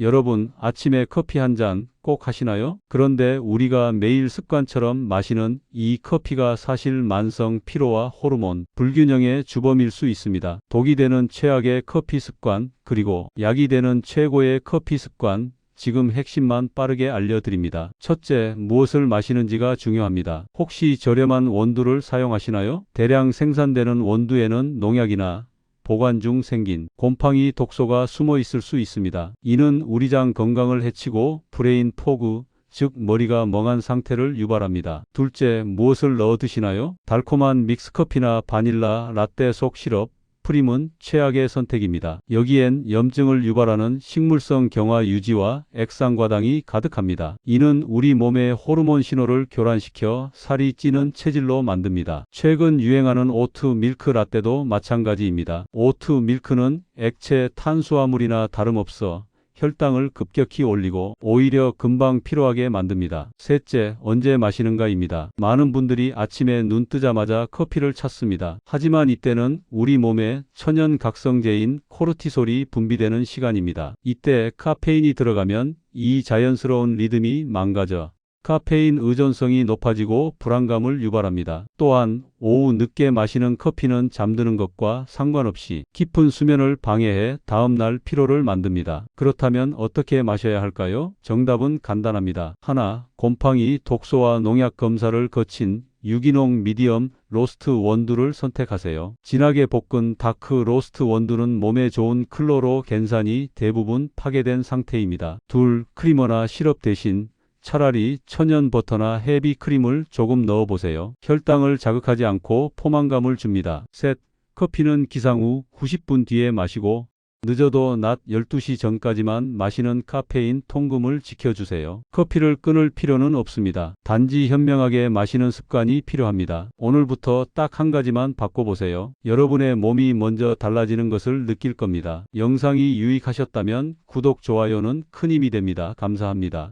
여러분, 아침에 커피 한 잔 꼭 하시나요? 그런데 우리가 매일 습관처럼 마시는 이 커피가 사실 만성 피로와 호르몬 불균형의 주범일 수 있습니다. 독이 되는 최악의 커피 습관, 그리고 약이 되는 최고의 커피 습관, 지금 핵심만 빠르게 알려드립니다. 첫째, 무엇을 마시는지가 중요합니다. 혹시 저렴한 원두를 사용하시나요? 대량 생산되는 원두에는 농약이나 보관 중 생긴 곰팡이 독소가 숨어 있을 수 있습니다. 이는 우리 장 건강을 해치고 브레인 포그, 즉 머리가 멍한 상태를 유발합니다. 둘째, 무엇을 넣어 드시나요? 달콤한 믹스커피나 바닐라, 라떼 속 시럽, 프림은 최악의 선택입니다. 여기엔 염증을 유발하는 식물성 경화 유지와 액상과당이 가득합니다. 이는 우리 몸의 호르몬 신호를 교란시켜 살이 찌는 체질로 만듭니다. 최근 유행하는 오트 밀크 라떼도 마찬가지입니다. 오트 밀크는 액체 탄수화물이나 다름없어 혈당을 급격히 올리고 오히려 금방 피로하게 만듭니다. 셋째, 언제 마시는가입니다. 많은 분들이 아침에 눈 뜨자마자 커피를 찾습니다. 하지만 이때는 우리 몸에 천연 각성제인 코르티솔이 분비되는 시간입니다. 이때 카페인이 들어가면 이 자연스러운 리듬이 망가져 카페인 의존성이 높아지고 불안감을 유발합니다. 또한 오후 늦게 마시는 커피는 잠드는 것과 상관없이 깊은 수면을 방해해 다음날 피로를 만듭니다. 그렇다면 어떻게 마셔야 할까요? 정답은 간단합니다. 하나, 곰팡이 독소와 농약 검사를 거친 유기농 미디엄 로스트 원두를 선택하세요. 진하게 볶은 다크 로스트 원두는 몸에 좋은 클로로 겐산이 대부분 파괴된 상태입니다. 둘, 크리머나 시럽 대신 차라리 천연 버터나 헤비 크림을 조금 넣어 보세요. 혈당을 자극하지 않고 포만감을 줍니다. 셋. 커피는 기상 후 90분 뒤에 마시고 늦어도 낮 12시 전까지만 마시는 카페인 통금을 지켜주세요. 커피를 끊을 필요는 없습니다. 단지 현명하게 마시는 습관이 필요합니다. 오늘부터 딱 한 가지만 바꿔보세요. 여러분의 몸이 먼저 달라지는 것을 느낄 겁니다. 영상이 유익하셨다면 구독, 좋아요는 큰 힘이 됩니다. 감사합니다.